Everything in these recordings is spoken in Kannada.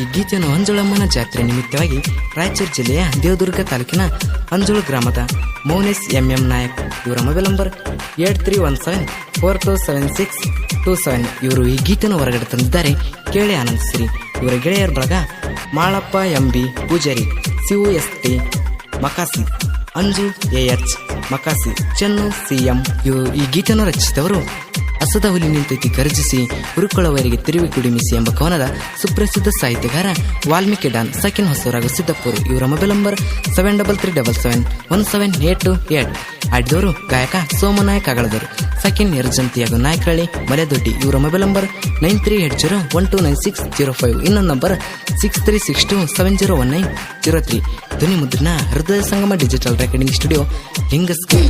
ಈ ಗೀತೆಯನ್ನು ಅಂಜುಳಮ್ಮನ ಜಾತ್ರೆ ನಿಮಿತ್ತವಾಗಿ ರಾಯಚೂರು ಜಿಲ್ಲೆಯ ದೇವದುರ್ಗ ತಾಲೂಕಿನ ಅಂಜುಳು ಗ್ರಾಮದ ಮೌನೇಶ್ ಎಂ ಎಂ ನಾಯಕ್, ಇವರ mobile number eight three one seven four two seven six two seven. ಇವರು ಈ ಗೀತೆಯನ್ನು ಹೊರಗಡೆ ತಂದಿದ್ದಾರೆ. ಕೇಳಿ ಆನಂದಿಸಿರಿ. ಇವರ ಗೆಳೆಯರ ಬಳಗ Malappa M B Poojari Sivu S T, ಮಕಾಸಿ Anju A H, ಮಕಾಸಿ Chennu C M. ಇವರು ಈ ಗೀತೆಯನ್ನು ರಚಿಸಿದವರು ಹಸದ ಹುಲಿ ನಿಂತೈತಿ ಗರ್ಜಿಸಿ ಹುರುಕೊಳ್ಳುವವರಿಗೆ ತಿರುವಿ ಕುಡಿಮಿಸಿ ಎಂಬ ಕವನದ ಸುಪ್ರಸಿದ್ಧ ಸಾಹಿತ್ಯಗಾರ ವಾಲ್ಮೀಕಿ ಡಾನ್ ಸಕಿನ್ ಹೊಸೂರಾಗ ಸಿದ್ದಪ್ಪರು. ಇವರ mobile number seven double three double seven one seven eight two eight ಆಡಿದವರು ಗಾಯಕ, ಸೋಮನಾಯಕ್ ಅಗಳದರು ಸಕಿನ್ ನಿರ್ಜಂತಿ ಹಾಗೂ ಮಲೆದೊಡ್ಡಿ. ಇವರ mobile number nine three eight zero one two nine six zero five ಇನ್ನೊಂದು number six three six two seven zero one nine zero three ಧ್ವನಿ ಮುದ್ರಣ ಹೃದಯ ಸಂಗಮ ಡಿಜಿಟಲ್ ರೆಕಾರ್ಡಿಂಗ್ ಸ್ಟುಡಿಯೋ ಲಿಂಗಸ್ಕೆ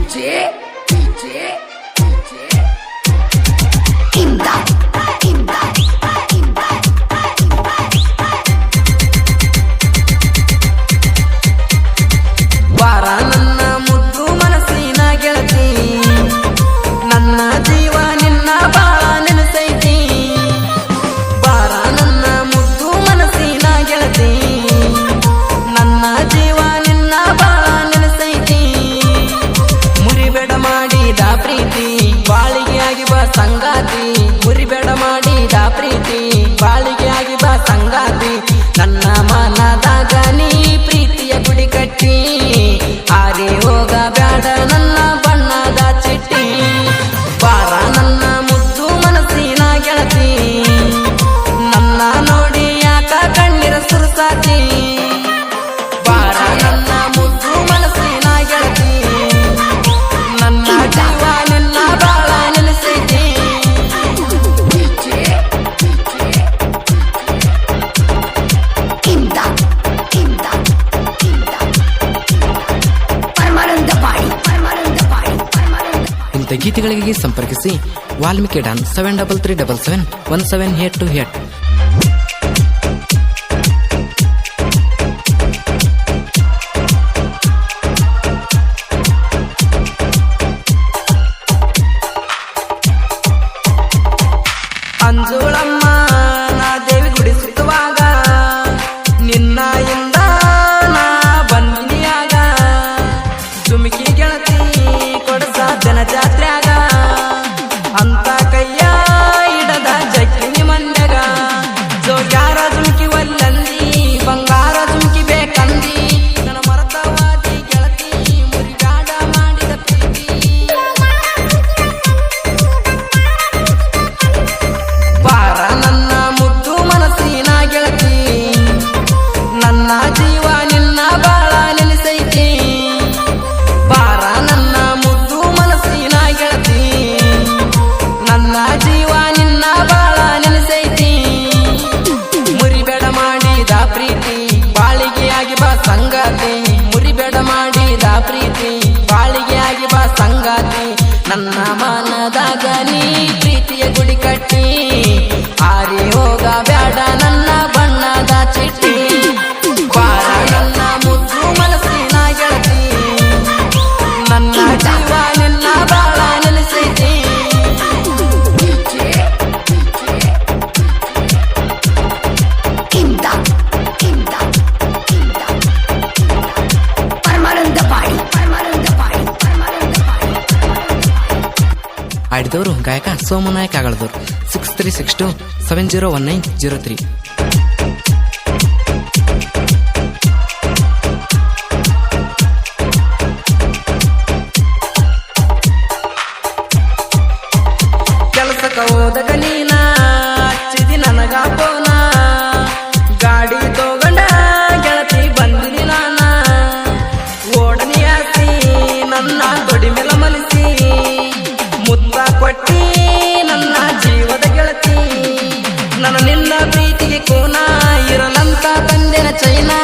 ಗೀತೆಗಳಿಗೆ ಸಂಪರ್ಕಿಸಿ Valmiki Don seven double three double seven one seven eight two eight. Anjulamma ಆಗಿ ಬಾ Somanayak Agaladur six three six two seven zero one nine zero three 最蓝。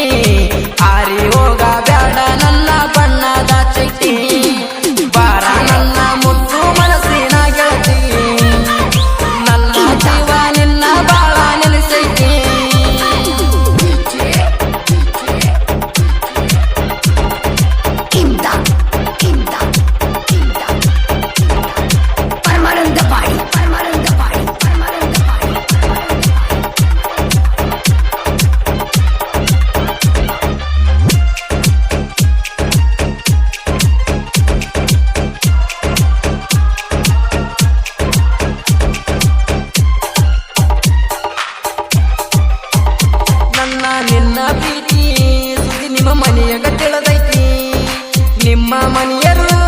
money, everyone.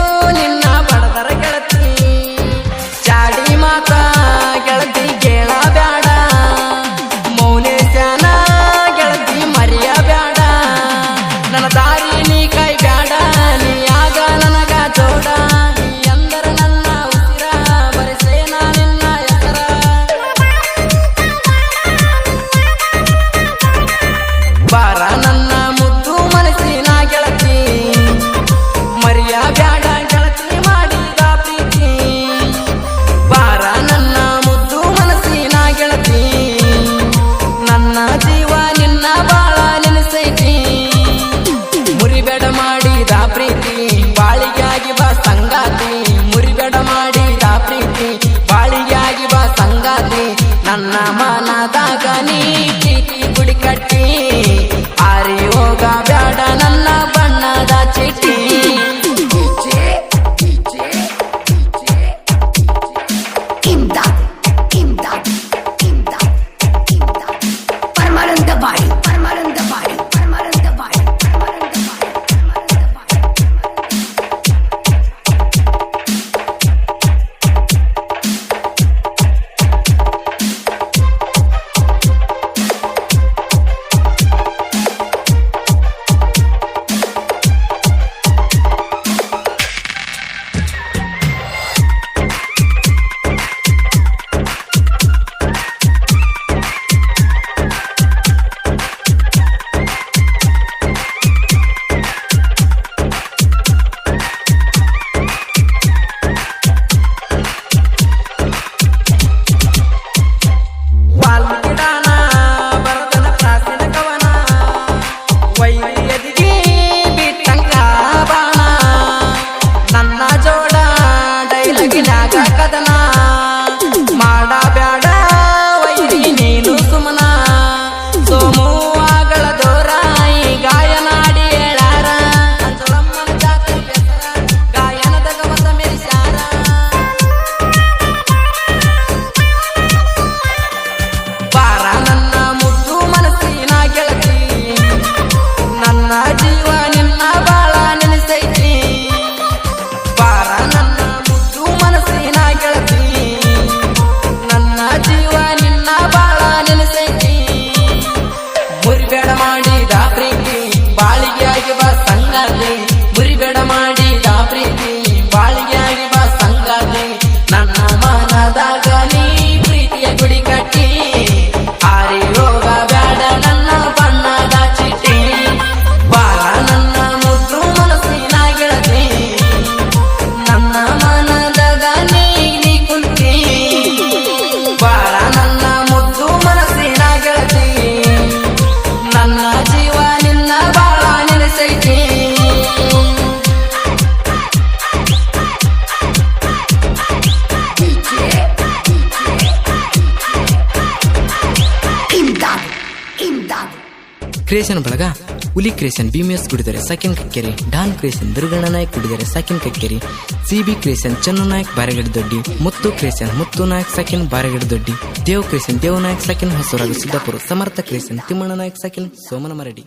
Creation ಬಳಗ ಹುಲಿ ಕ್ರಿಯೇಷನ್ ಬಿಮಿಎಸ್ ಕುಡಿದರೆ second Kakkeri, don creation Durganna Nayak ಕುಡಿದರೆ second Kakkeri CB creation Channu Nayak Baragada Doddi, Muttu creation Muttu Nayak second Baragada Doddi, Dev creation Dev Nayak second ಹೊಸೂರಾಗ Siddapura, ಸಮರ್ಥ ಕ್ರಿಯೇಷನ್ ತಿಮ್ಮಣ್ಣ ನಾಯಕ್ ಸೆಕೆಂಡ್ ಸೋಮನ ಮರಡಿ